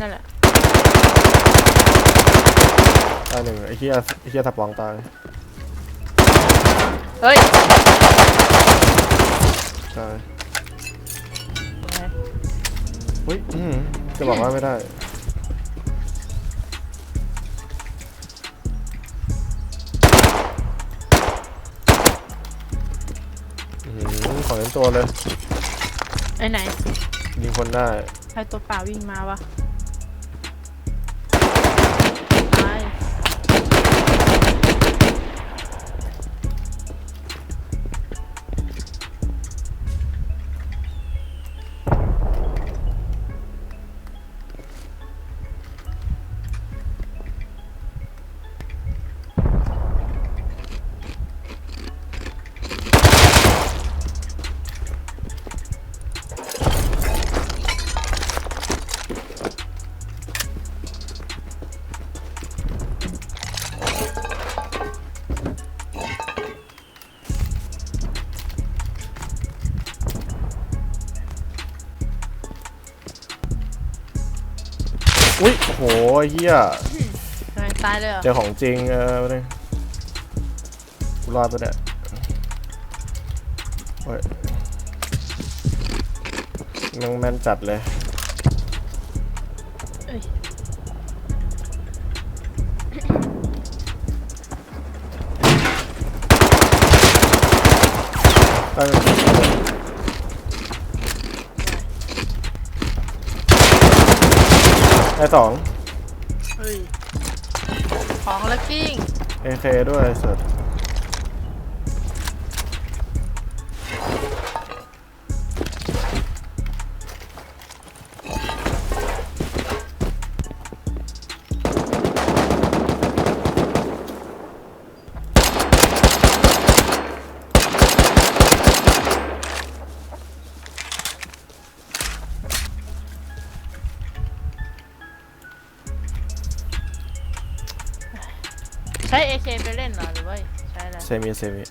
นั่นแหละ ตายหนึ่งไอ้เฮียไอ้เฮียทับปองตายเฮ้ยตายเฮ้ยอื้อหือจะบอกว่าไม่ได้ อื้อหือขอเล่นตัวเลย ไอ้ไหน ยิงคนได้ ใครตัวเปล่าวิ่งมาวะ อุ้ยโอ้โหไอ้เฮียทำไมตายเลยเหรอเจอของจริงเออมาเลยกูรอดไปเนี่ยโอ้ยนังแม่นจัดเลยเอ้ยได้ ได้สองเฮ้ย ของแล้วกิ้งเอเคด้วยสุด เซมิเซมิ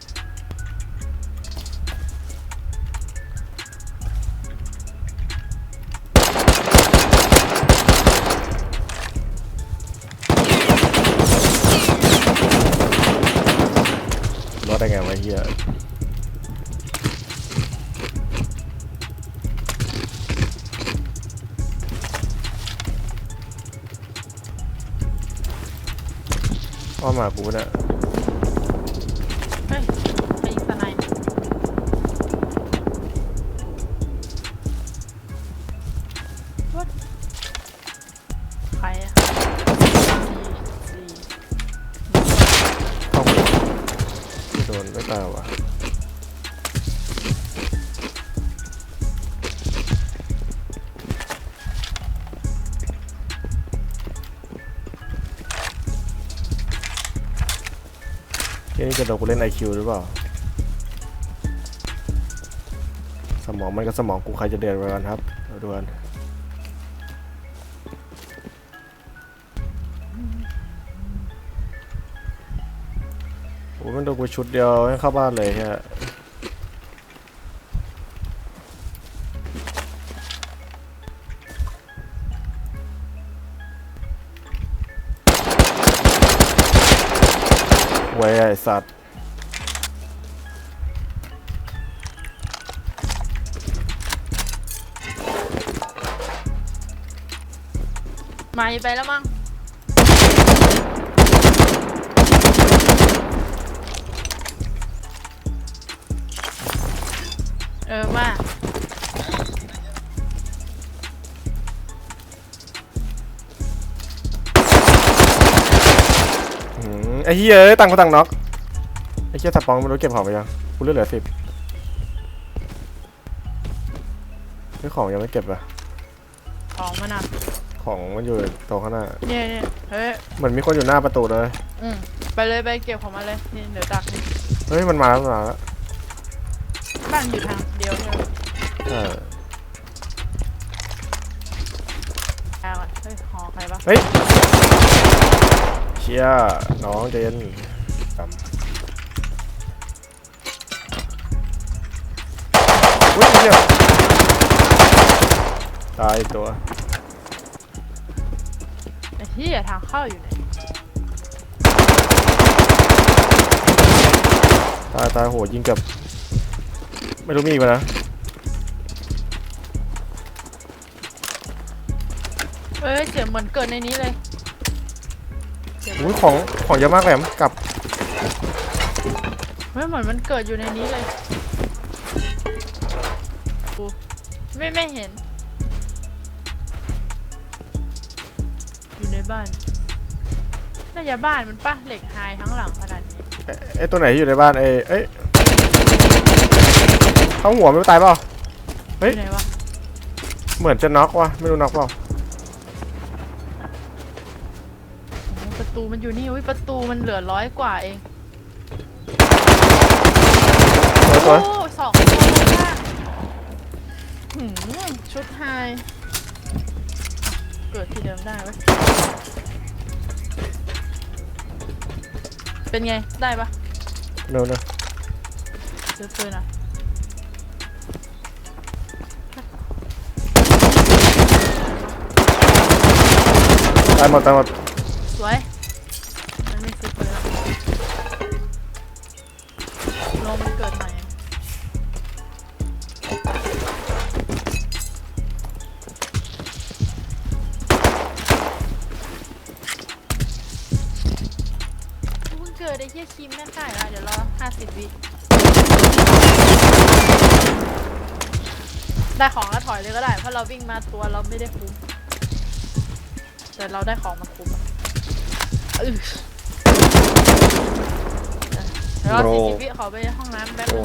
รอดได้ไงวะเฮียอ้อมมากูนี่ยเฮ้ เกมนี้จะโดนกูเล่น IQ หรือเปล่า สมองมันก็สมองกูใครจะเดือดกว่ากันครับเราดูกันโอ้มันโดนกูชุดเดียวให้เข้าบ้านเลยฮะ สัตว์มาไปแล้วมั้งเออมาอืมไอ้เหี้ยเอ้ยตังค์กูตังค์น็อกไอ้ เหี้ยถับปองไม่รู้เก็บของไปยังกูเหลือเหลือสิบไอ้ของยังไม่เก็บอะของมันอะของมันอยู่ตรงข้างหน้าเนี่ยเนี่ยเฮ้ยเหมือนมีคนอยู่หน้าประตูเลยอืมไปเลยไปเก็บของมาเลยนี่เดี๋ยวดักนี่เฮ้ยมันมาแล้วมันมาแล้วบ้านอยู่ทางเดียวใช่ไหมใช่อ่าก่อนเฮ้ยหอใครปะเฮ้ยเชี่ยน้องใจเย็น อุ้ยเชี่ยตายอีกตัวที่ทางเข้าอยู่ไหนตายตายโหยิงเกับ ไม่รู้มีอีกไหมนะเอ้ยเสียงเหมือนเกิดในนี้เลยเสียงอุ้ยของของเยอะมากแหลมกลับ ไม่เหมือนมันเกิดอยู่ในนี้เลย ไม่ไม่เห็น อยู่ในบ้าน น่าจะบ้านมันปะเหล็กไฮทั้งหลังขนาดนี้เอ๊ะเอ้ตัวไหนที่อยู่ในบ้านเอ้ยเอ้ยเขาหัวไม่ตายเปล่า เฮ้ย อยู่ไหนวะ เหมือนจะน็อกว่ะไม่รู้น็อกเปล่าโอ้ประตูมันอยู่นี่อุ้ยประตูมันเหลือร้อยกว่าเองตัวตัวโอ้สองตัวมาก หืมชุดไฮเกิดที่เดิมได้เว้ยเป็นไง ได้ปะเร็วเร็วซื้อปืนอะตายหมดตายหมดสวยมันไม่ซื้อปืนแล้วลงมันเกิดใหม่ พิ่งเกิดไอ้เหี้ยคิมแม่งได้แล้วเดี๋ยวรอห้าสิบวิได้ของแล้วถอยเลยก็ได้ เพราะเราวิ่งมาตัวเราไม่ได้คุ้ม แต่เราได้ของมาคุ้มอะอึเดี๋ยวเราสี่สิบวิขอไปห้องน้ำแป๊บนึง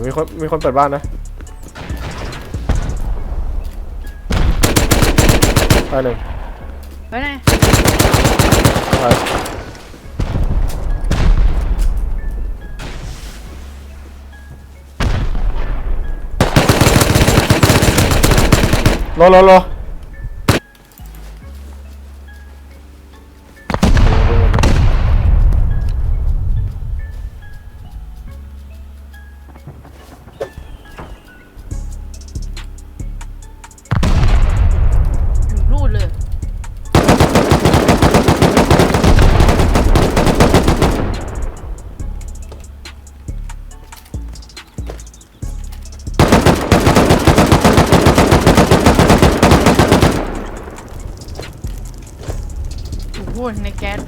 ยวมีคนมีคนเปิดบ้านนะตายหนึ่งไปไหนตายรอรอรอ อ้ในแก๊ส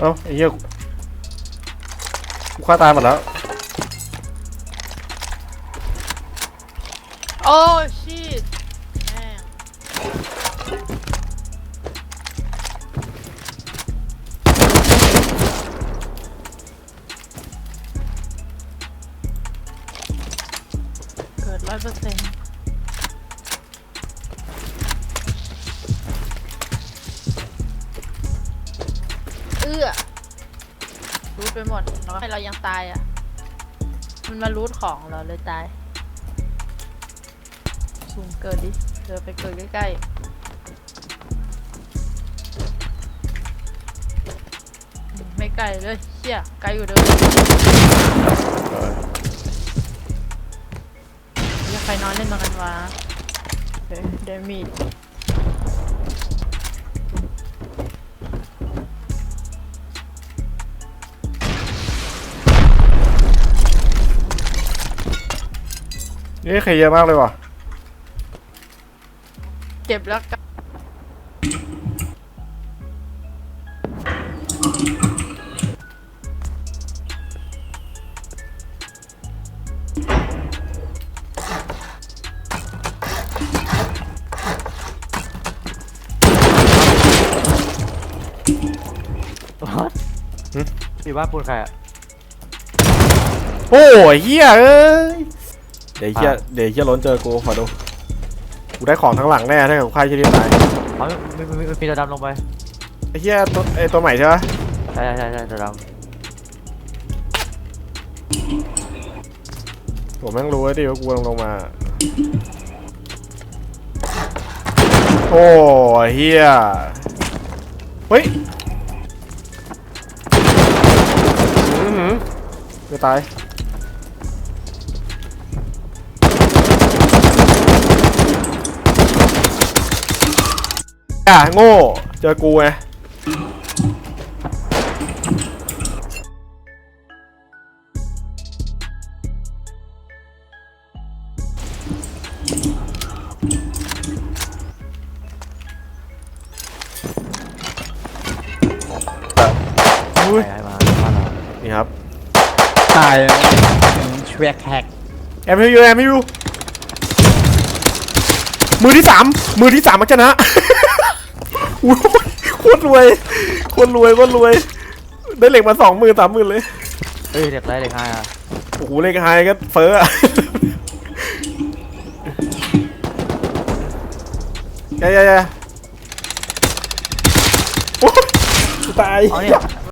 เอ้าไอ้เหี้ยกูฆ่าตายหมดแล้ว โอ้ชีตแม่งเกิดร้อยเปอร์เซ็นต์เอื้อรู้ไปหมดแล้วให้เรายังตายอะ มันมารูทของเราเลยตาย ซูมเกิดดิเธอไปเกิดใกล้ๆ ไม่ไกลเลยเชี่ยไกลอยู่เดิมอยกใครนอนเล่นตรงนั้นวะเดมีดนี่ใครเยอะมากเลยว่ะ เจ็บแล้วกันวัดหึ มีบ้านปูนใครอะ โอ้ยเฮียเอ้ยเดี๋ยวเฮียเดี๋ยวเฮียล้นเจอกูขอดู กูได้ของทั้งหลังแน่ถ้าเกิดกูฆ่าที่นี่ตายอ๋อมีมีมีมีตัวดำลงไปไอ้เหี้ยตัวไอ้ตัวใหม่ใช่ปะใช่ใช่ใช่ใช่ตัวดผมแม่งรู้แล้วดิว่ากูกำลังลงมา โอ้เฮียเฮ้ยอื้อหือจะตาย อะโง่ เจอกูไงำอุ้ยให้มาบ้านเรานี่ครับ ตายชวกแฮกแอมให้ยูแอมให้ยู มือที่สามมือที่สามมักชนะอุ้ยโคตรรวยโคตรรวยโคตรรวย ได้เหล็กมาสองหมื่นสามหมื่นเลยเฮ้ยเด็กไรเด็กห้าอะโอ้โหเหล็กไฮก็เฟ้ออะยายายาโอ้ยตาย เอาเนี่ย